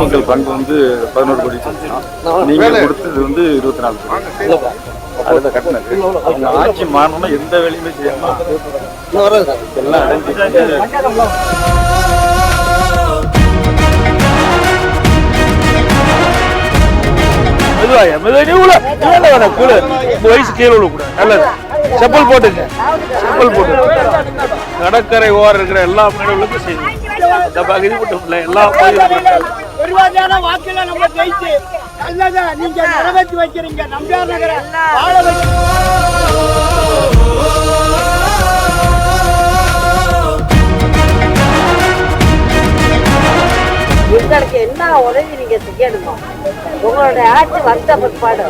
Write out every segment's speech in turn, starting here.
பங்கு வந்து பதினோரு கோடி சொன்னோம் நீங்க கொடுத்தது வந்து இருபத்தி நாலு கோடி. அதுல கட்டினது அவங்க ஆட்சி மாறணும்னா எந்த வேலையுமே செய்யாம எல்லாம் அடைஞ்சு மெதுவாயா மெதுவா நீ உள்ள. கீழே வர கீழே இந்த வயசு கீழே விழ கூடாது நல்லது. செப்பல் போட்டுங்க. செப்பல் போட்டு கடற்கரை ஓரம் இருக்கிற எல்லா மீனவர்களுக்கும் செய்யுங்க. இந்த பகுதி மட்டும் இல்லை எல்லா பகுதியும் பெருவாரியான வாக்குல நம்ம ஜெயிச்சு நல்லதை நீங்க நிறைவேற்றி வைக்கிறீங்க. நம்பியார் நகர வாழ எங்களுக்கு என்ன உதவி நீங்க செய்யணுமோ? உங்களுடைய ஆட்சி வந்த பிற்பாடு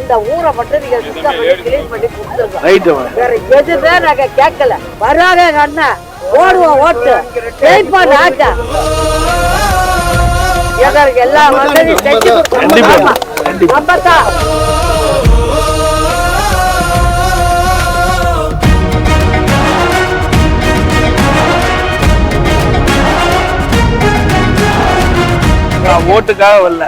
இந்த ஊரை மட்டும் நீங்க சுத்தம் பண்ணி கிளீன் பண்ணி கொடுத்துருங்க ரைட்டு. வேற எதுவுமே நாங்க கேட்கல. வராத அண்ணன் ஓடுவோம் ஓட்டு. ஜெயிப்பா நாட்ட எங்களுக்கு எல்லா வசதியும் செஞ்சு கண்டிப்பா. ஓட்டுக்காக வரல.